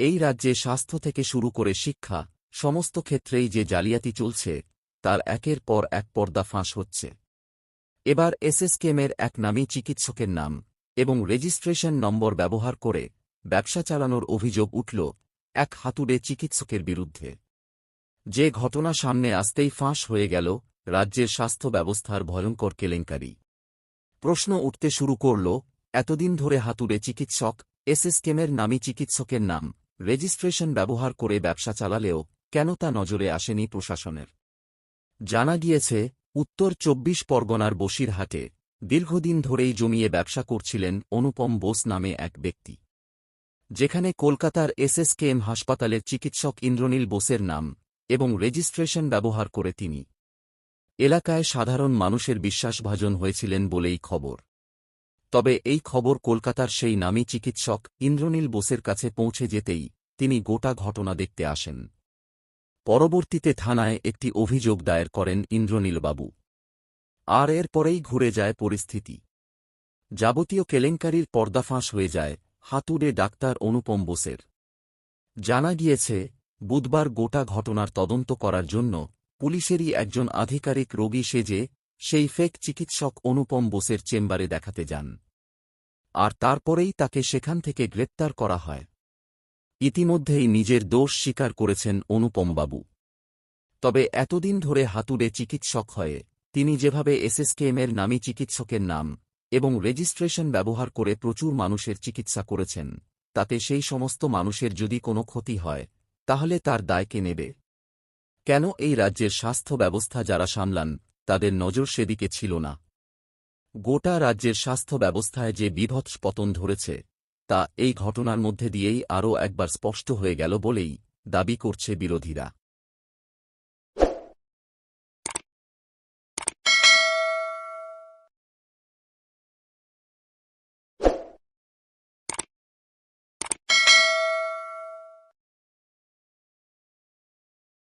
এই রাজ্যে স্বাস্থ্য থেকে শুরু করে শিক্ষা, সমস্ত ক্ষেত্রেই যে জালিয়াতি চলছে, তার একের পর এক পর্দা ফাঁস হচ্ছে। এবার এসএসকেমের এক নামী চিকিৎসকের নাম এবং রেজিস্ট্রেশন নম্বর ব্যবহার করে ব্যবসা চালানোর অভিযোগ উঠল এক হাতুড়ে চিকিৎসকের বিরুদ্ধে। যে ঘটনা সামনে আসতেই ফাঁস হয়ে গেল রাজ্যের স্বাস্থ্য ব্যবস্থার ভয়ঙ্কর কেলেঙ্কারি। প্রশ্ন উঠতে শুরু করল, এতদিন ধরে হাতুড়ে চিকিৎসক, এসএসকেমের নামী চিকিৎসকের নাম রেজিস্ট্রেশন ব্যবহার করে ব্যবসা চালালেও কেন তা নজরে আসেনি প্রশাসনের? জানা গিয়েছে, উত্তর চব্বিশ পরগনার বসিরহাটে দীর্ঘদিন ধরেই জমিয়ে ব্যবসা করছিলেন অনুপম বোস নামে এক ব্যক্তি। যেখানে কলকাতার এসএসকেএম হাসপাতালের চিকিৎসক ইন্দ্রনীল বোসের নাম এবং রেজিস্ট্রেশন ব্যবহার করে তিনি। এলাকায় সাধারণ মানুষের বিশ্বাসভাজন হয়েছিলেন বলেই খবর। তবে এই খবর কলকাতার সেই নামী চিকিৎসক ইন্দ্রনীল বোসের কাছে পৌঁছে যেতেই তিনি গোটা ঘটনা দেখতে আসেন। পরবর্তীতে থানায় একটি অভিযোগ দায়ের করেন ইন্দ্রনীলবাবু। আর এর পরেই ঘুরে যায় পরিস্থিতি। যাবতীয় কেলেঙ্কারির পর্দাফাঁস হয়ে যায় হাতুড়ে ডাক্তার অনুপম বোসের। জানা গিয়েছে, বুধবার গোটা ঘটনার তদন্ত করার জন্য পুলিশেরই একজন আধিকারিক রোগী সেজে সেই ফেক চিকিৎসক অনুপম বোসের চেম্বারে দেখাতে যান। আর তারপরেই তাকে সেখান থেকে গ্রেপ্তার করা হয়। ইতিমধ্যেই নিজের দোষ স্বীকার করেছেন অনুপমবাবু। তবে এতদিন ধরে হাতুড়ে চিকিৎসক হয়ে, তিনি যেভাবে এসএসকেএমের নামী চিকিৎসকের নাম এবং রেজিস্ট্রেশন ব্যবহার করে প্রচুর মানুষের চিকিৎসা করেছেন, তাতে সেই সমস্ত মানুষের যদি কোনো ক্ষতি হয়, তাহলে তার দায় কে নেবে? কেন এই রাজ্যের স্বাস্থ্য ব্যবস্থা যারা সামলান তাদের নজর সেদিকে ছিল না। গোটা রাজ্যের স্বাস্থ্য ব্যবস্থায় যে বিভৎস পতন ধরেছে, তা এই ঘটনার মধ্যে দিয়েই আরও একবার স্পষ্ট হয়ে গেল বলেই দাবি করছে বিরোধীরা।